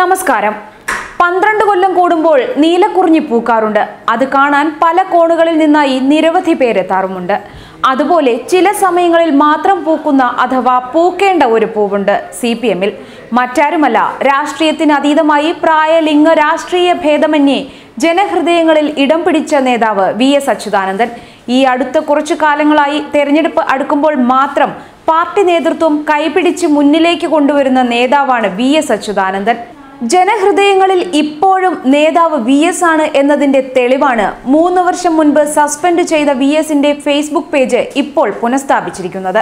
നമസ്കാരം. പന്ത്രണ്ട് കൊല്ലം കൂടുമ്പോൾ നീലക്കുറിഞ്ഞി പൂക്കാറുണ്ട്. അത് കാണാൻ പല കോണുകളിൽ നിന്നായി നിരവധി പേരെത്താറുമുണ്ട്. അതുപോലെ ചില സമയങ്ങളിൽ മാത്രം പൂക്കുന്ന അഥവാ പൂക്കേണ്ട ഒരു പൂവുണ്ട് സി പി എമ്മിൽ. മറ്റാരുമല്ല രാഷ്ട്രീയത്തിന് അതീതമായി പ്രായലിംഗ രാഷ്ട്രീയ ഭേദമന്യേ ജനഹൃദയങ്ങളിൽ ഇടം പിടിച്ച നേതാവ് വി എസ് അച്യുതാനന്ദൻ. ഈ അടുത്ത കുറച്ചു കാലങ്ങളായി തെരഞ്ഞെടുപ്പ് അടുക്കുമ്പോൾ മാത്രം പാർട്ടി നേതൃത്വം കൈപിടിച്ച് മുന്നിലേക്ക് കൊണ്ടുവരുന്ന നേതാവാണ് വി എസ് അച്യുതാനന്ദൻ. ജനഹൃദയങ്ങളിൽ ഇപ്പോഴും നേതാവ് വി എസ് ആണ് എന്നതിന്റെ തെളിവാണ് മൂന്ന് വർഷം മുൻപ് സസ്പെൻഡ് ചെയ്ത വി എസിന്റെ ഫേസ്ബുക്ക് പേജ് ഇപ്പോൾ പുനഃസ്ഥാപിച്ചിരിക്കുന്നത്.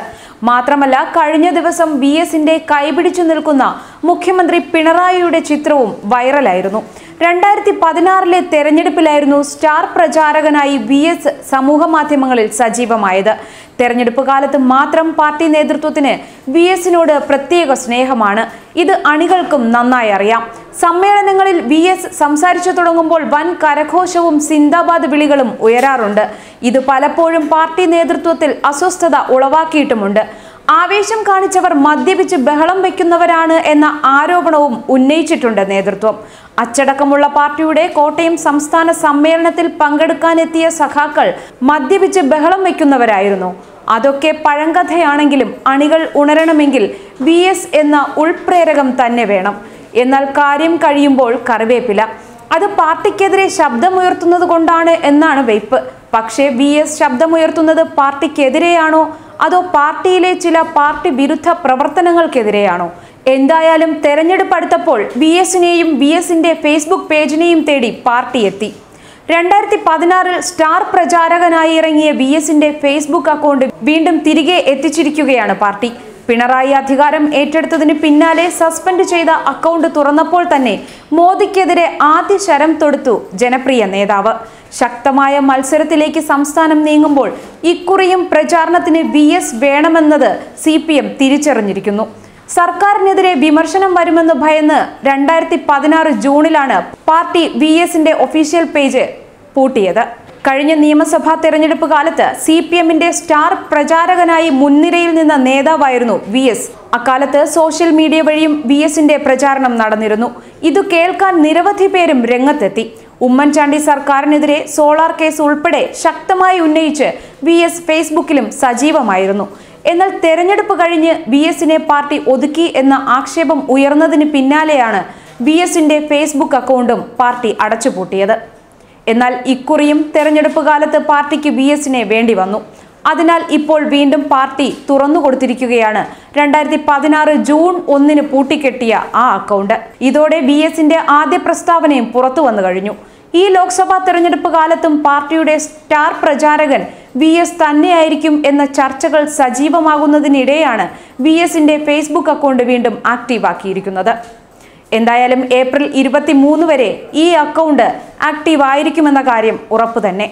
മാത്രമല്ല കഴിഞ്ഞ ദിവസം വി എസിന്റെ കൈപിടിച്ചു നിൽക്കുന്ന മുഖ്യമന്ത്രി പിണറായിയുടെ ചിത്രവും വൈറലായിരുന്നു. രണ്ടായിരത്തി പതിനാറിലെ തെരഞ്ഞെടുപ്പിലായിരുന്നു സ്റ്റാർ പ്രചാരകനായി വി എസ് സമൂഹ മാധ്യമങ്ങളിൽ സജീവമായത്. തെരഞ്ഞെടുപ്പ് കാലത്ത് മാത്രം പാർട്ടി നേതൃത്വത്തിന് വി എസിനോട് പ്രത്യേക സ്നേഹമാണ്. ഇത് അണികൾക്കും നന്നായി അറിയാം. സമ്മേളനങ്ങളിൽ വി എസ് സംസാരിച്ചു തുടങ്ങുമ്പോൾ വൻ കരഘോഷവും സിന്ദാബാദ് വിളികളും ഉയരാറുണ്ട്. ഇത് പലപ്പോഴും പാർട്ടി നേതൃത്വത്തിൽ അസ്വസ്ഥത ഉളവാക്കിയിട്ടുമുണ്ട്. ആവേശം കാണിച്ചവർ മദ്യപിച്ച് ബഹളം വയ്ക്കുന്നവരാണ് എന്ന ആരോപണവും ഉന്നയിച്ചിട്ടുണ്ട് നേതൃത്വം. അച്ചടക്കമുള്ള പാർട്ടിയുടെ കോട്ടയം സംസ്ഥാന സമ്മേളനത്തിൽ പങ്കെടുക്കാനെത്തിയ സഖാക്കൾ മദ്യപിച്ച് ബഹളം വയ്ക്കുന്നവരായിരുന്നു അതൊക്കെ പഴങ്കഥയാണെങ്കിലും അണികൾ ഉണരണമെങ്കിൽ വി എസ് എന്ന ഉൾപ്രേരകം തന്നെ വേണം. എന്നാൽ കാര്യം കഴിയുമ്പോൾ കറിവേപ്പില. അത് പാർട്ടിക്കെതിരെ ശബ്ദമുയർത്തുന്നത് കൊണ്ടാണ് എന്നാണ് വെയ്പ്പ്. പക്ഷേ വി എസ് ശബ്ദമുയർത്തുന്നത് പാർട്ടിക്കെതിരെയാണോ? അതോ പാർട്ടിയിലെ ചില പാർട്ടി വിരുദ്ധ പ്രവർത്തനങ്ങൾക്കെതിരെയാണോ? എന്തായാലും തെരഞ്ഞെടുപ്പ് അടുത്തപ്പോൾ വി എസിനെയും വി എസിന്റെ ഫേസ്ബുക്ക് പേജിനെയും തേടി പാർട്ടി എത്തി. രണ്ടായിരത്തി പതിനാറിൽ സ്റ്റാർ പ്രചാരകനായി ഇറങ്ങിയ വി എസിന്റെ ഫേസ്ബുക്ക് അക്കൗണ്ട് വീണ്ടും തിരികെ എത്തിച്ചിരിക്കുകയാണ് പാർട്ടി. പിണറായി അധികാരം ഏറ്റെടുത്തതിന് പിന്നാലെ സസ്പെൻഡ് ചെയ്ത അക്കൗണ്ട് തുറന്നപ്പോൾ തന്നെ മോദിക്കെതിരെ ആദ്യ ശരം തൊടുത്തു ജനപ്രിയ നേതാവ്. ശക്തമായ മത്സരത്തിലേക്ക് സംസ്ഥാനം നീങ്ങുമ്പോൾ ഇക്കുറിയും പ്രചാരണത്തിന് വി എസ് വേണമെന്നത് സി പി എം തിരിച്ചറിഞ്ഞിരിക്കുന്നു. സർക്കാരിനെതിരെ വിമർശനം വരുമെന്ന് ഭയന്ന് രണ്ടായിരത്തി പതിനാറ് ജൂണിലാണ് പാർട്ടി വി എസിന്റെ ഒഫീഷ്യൽ പേജ് പൂട്ടിയത്. കഴിഞ്ഞ നിയമസഭാ തെരഞ്ഞെടുപ്പ് കാലത്ത് സി പി എമ്മിന്റെ സ്റ്റാർ പ്രചാരകനായി മുൻനിരയിൽ നിന്ന നേതാവായിരുന്നു വി എസ്. അക്കാലത്ത് സോഷ്യൽ മീഡിയ വഴിയും വി എസിന്റെ പ്രചാരണം നടന്നിരുന്നു. ഇത് കേൾക്കാൻ നിരവധി പേരും രംഗത്തെത്തി. ഉമ്മൻചാണ്ടി സർക്കാരിനെതിരെ സോളാർ കേസ് ഉൾപ്പെടെ ശക്തമായി ഉന്നയിച്ച് വി എസ് ഫേസ്ബുക്കിലും സജീവമായിരുന്നു. എന്നാൽ തെരഞ്ഞെടുപ്പ് കഴിഞ്ഞ് വി എസിനെ പാർട്ടി ഒതുക്കി എന്ന ആക്ഷേപം ഉയർന്നതിന് പിന്നാലെയാണ് വി എസിന്റെ ഫേസ്ബുക്ക് അക്കൗണ്ടും പാർട്ടി അടച്ചുപൂട്ടിയത്. എന്നാൽ ഇക്കുറിയും തെരഞ്ഞെടുപ്പ് കാലത്ത് പാർട്ടിക്ക് വി എസിനെ വേണ്ടി വന്നു. അതിനാൽ ഇപ്പോൾ വീണ്ടും പാർട്ടി തുറന്നു കൊടുത്തിരിക്കുകയാണ്. രണ്ടായിരത്തി പതിനാറ് ജൂൺ ഒന്നിന് പൂട്ടിക്കെട്ടിയ ആ അക്കൗണ്ട്. ഇതോടെ വി എസിന്റെ ആദ്യ പ്രസ്താവനയും പുറത്തു വന്നു കഴിഞ്ഞു. ഈ ലോക്സഭാ തെരഞ്ഞെടുപ്പ് കാലത്തും പാർട്ടിയുടെ സ്റ്റാർ പ്രചാരകൻ വി എസ് തന്നെയായിരിക്കും എന്ന ചർച്ചകൾ സജീവമാകുന്നതിനിടെയാണ് വി എസിന്റെ ഫേസ്ബുക്ക് അക്കൗണ്ട് വീണ്ടും ആക്റ്റീവാക്കിയിരിക്കുന്നത്. എന്തായാലും ഏപ്രിൽ ഇരുപത്തി മൂന്ന് വരെ ഈ അക്കൗണ്ട് ആക്റ്റീവ് ആയിരിക്കുമെന്ന കാര്യം ഉറപ്പു തന്നെ